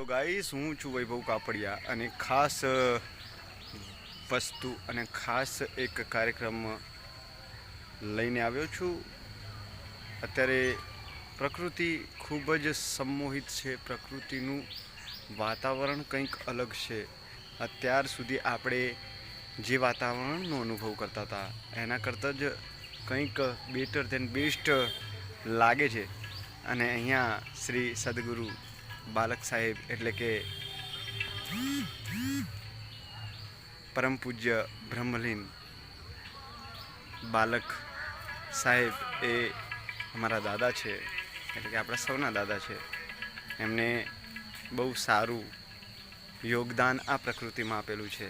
Hello guys, હું છું વૈભવ કાપડિયા અને ખાસ વસ્તુ અને ખાસ એક કાર્યક્રમ લઈને આવ્યો છું. અત્યારે પ્રકૃતિ ખૂબ જ સંમોહિત છે, પ્રકૃતિનું વાતાવરણ કંઈક અલગ છે. અત્યાર સુધી આપણે જે વાતાવરણનો અનુભવ કરતા હતા, એના કરતાં જ કંઈક બેટર ધેન બેસ્ટ લાગે છે. અને અહીંયા શ્રી સદગુરુ બાલક સાહેબ એટલે કે પરમ પૂજ્ય બ્રહ્મલીન બાલક સાહેબ એ અમારા દાદા છે, એટલે કે આપણા સૌના દાદા છે. એમને બહુ સારું યોગદાન આ પ્રકૃતિમાં આપેલું છે.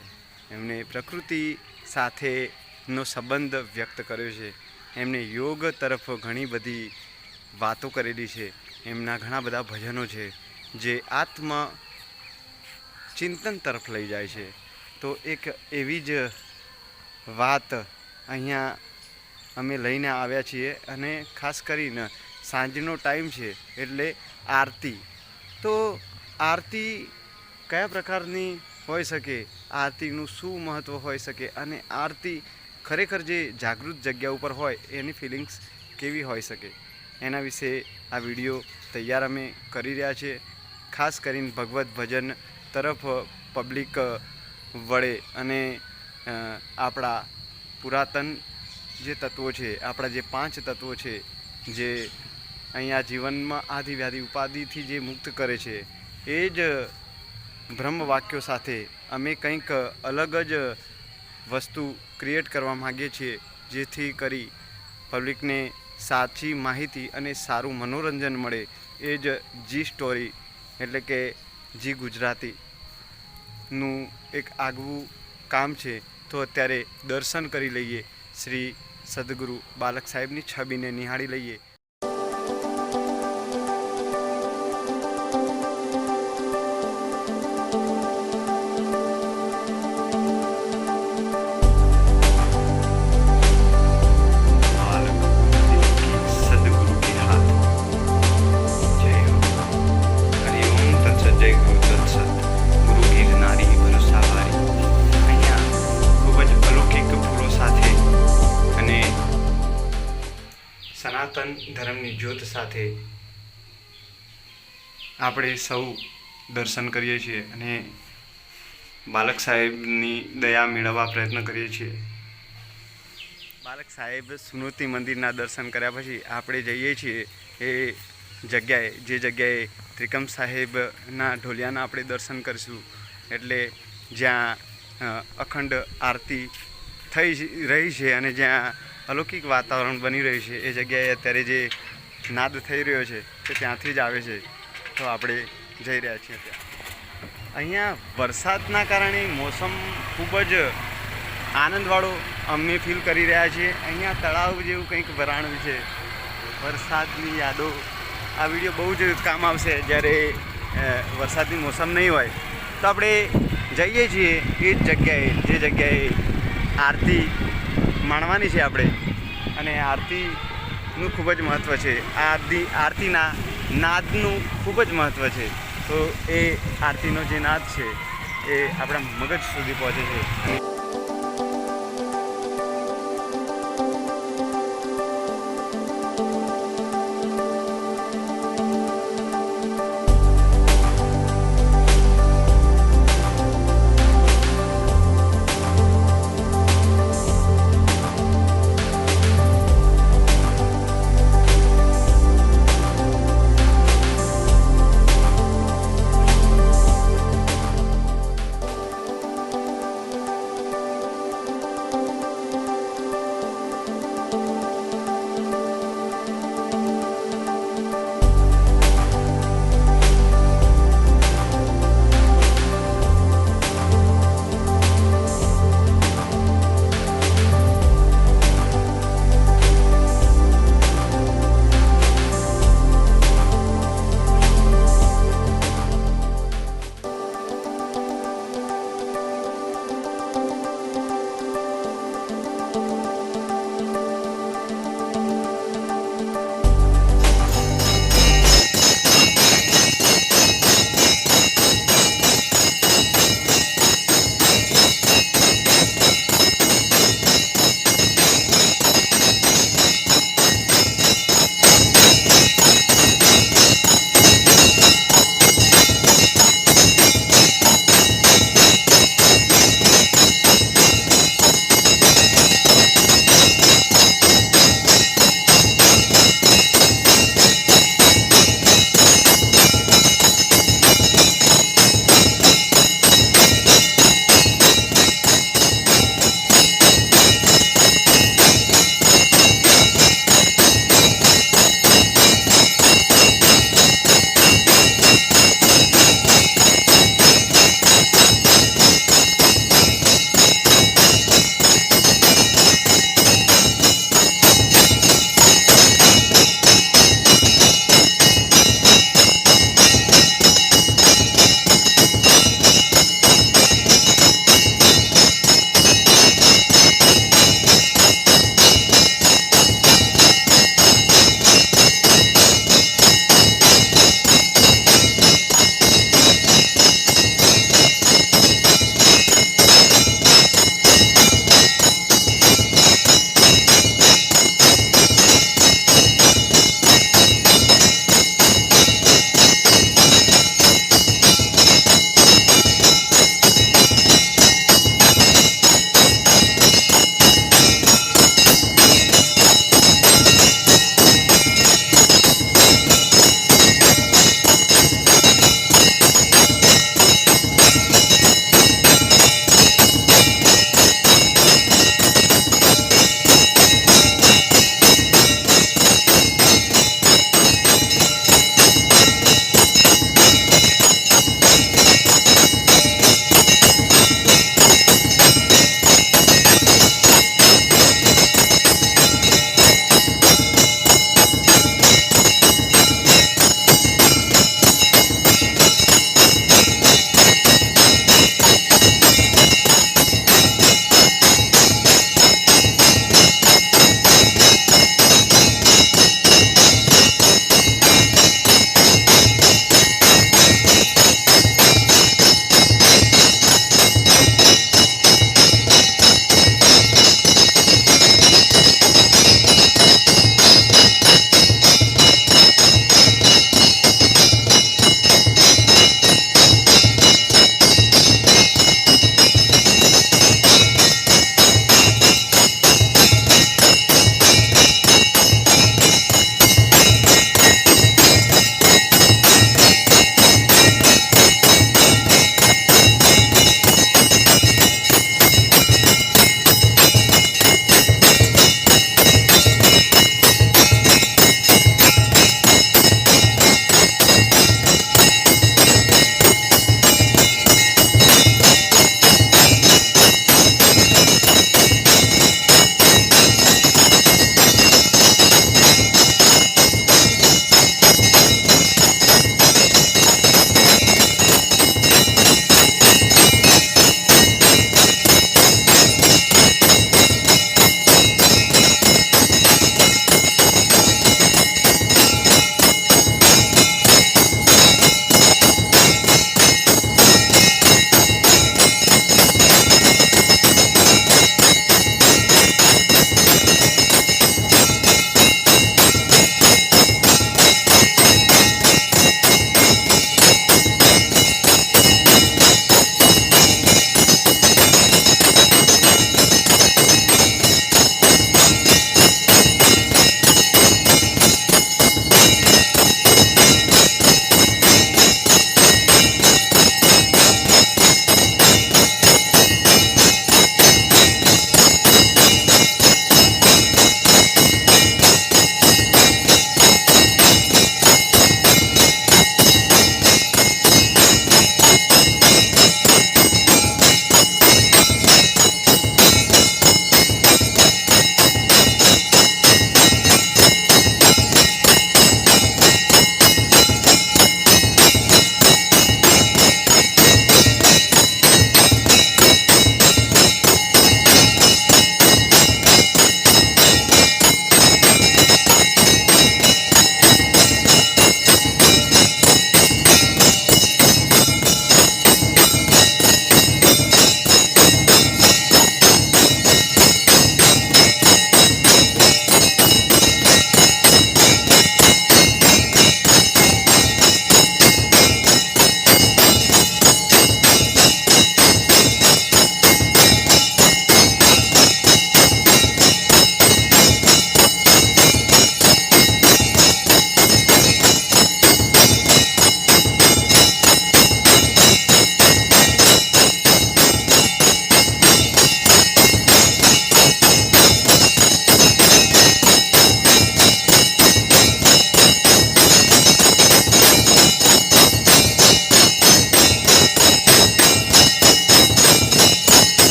એમને પ્રકૃતિ સાથેનો સંબંધ વ્યક્ત કર્યો છે. એમને યોગ તરફ ઘણી બધી વાતો કરેલી છે. એમના ઘણા બધા ભજનો છે. જે આત્મ ચિંતન તરફ લઈ જાય છે. તો એક એવી જ વાત અહીંયા અમે લઈને આવ્યા છીએ અને ખાસ કરીને સાંજનો ટાઈમ છે એટલે આરતી. તો આરતી કયા પ્રકારની હોઈ શકે? આરતીનું શું મહત્ત્વ હોઈ શકે? અને આરતી ખરેખર જે જાગૃત જગ્યા ઉપર હોય એની ફિલિંગ્સ કેવી હોઈ શકે? એના વિશે આ વીડિયો તૈયાર અમે કરી રહ્યા છીએ. ખાસ કરીને ભગવત ભજન તરફ પબ્લિક વળે અને આપણા પુરાતન જે તત્વો છે, આપણા જે પાંચ તત્વો છે, જે અહીંયા જીવનમાં આધિ વ્યાધિ ઉપાધિથી જે મુક્ત કરે છે, એ જ બ્રહ્મ વાક્યો સાથે અમે કંઈક અલગ જ વસ્તુ ક્રિએટ કરવા માગીએ છીએ, જેથી કરી પબ્લિકને સાચી માહિતી અને સારું મનોરંજન મળે, એ જ જી સ્ટોરી એટલે કે જી ગુજરાતીનું એક આગવું કામ છે, તો અત્યારે દર્શન કરી લઈએ. શ્રી સદગુરુ બાલક સાહેબની છબીને નિહાળી લઈએ. આપણે સૌ દર્શન કરીએ છીએ અને બાલક સાહેબની દયા મેળવવા પ્રયત્ન કરીએ છીએ. બાલક સાહેબ સ્મૃતિ મંદિરના દર્શન કર્યા પછી આપણે જઈએ છીએ એ જગ્યાએ, જે જગ્યાએ ત્રિકમ સાહેબના ઢોલિયાના આપણે દર્શન કરીશું. એટલે જ્યાં અખંડ આરતી થઈ રહી છે અને જ્યાં અલૌકિક વાતાવરણ બની રહ્યું છે, એ જગ્યાએ અત્યારે જે નાદ થઈ રહ્યો છે, તે ત્યાંથી જ આવે છે. તો આપણે જઈ રહ્યા છીએ ત્યાં. અહીંયા વરસાદના કારણે મોસમ ખૂબ જ આનંદવાળો અમે ફીલ કરી રહ્યા છીએ. અહીંયા તળાવ જેવું કંઈક વરાણું છે. વરસાદની યાદો. આ વીડિયો બહુ જ કામ આવશે જ્યારે વરસાદની મોસમ નહીં હોય. તો આપણે જઈએ છીએ એ જ જગ્યાએ, જે જગ્યાએ આરતી માણવાની છે આપણે. અને આરતીનું ખૂબ જ મહત્ત્વ છે. આરતી, આરતીના નાદનું ખૂબ જ મહત્ત્વ છે. તો એ આરતીનો જે નાદ છે, એ આપણા મગજ સુધી પહોંચે છે.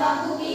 બાપુ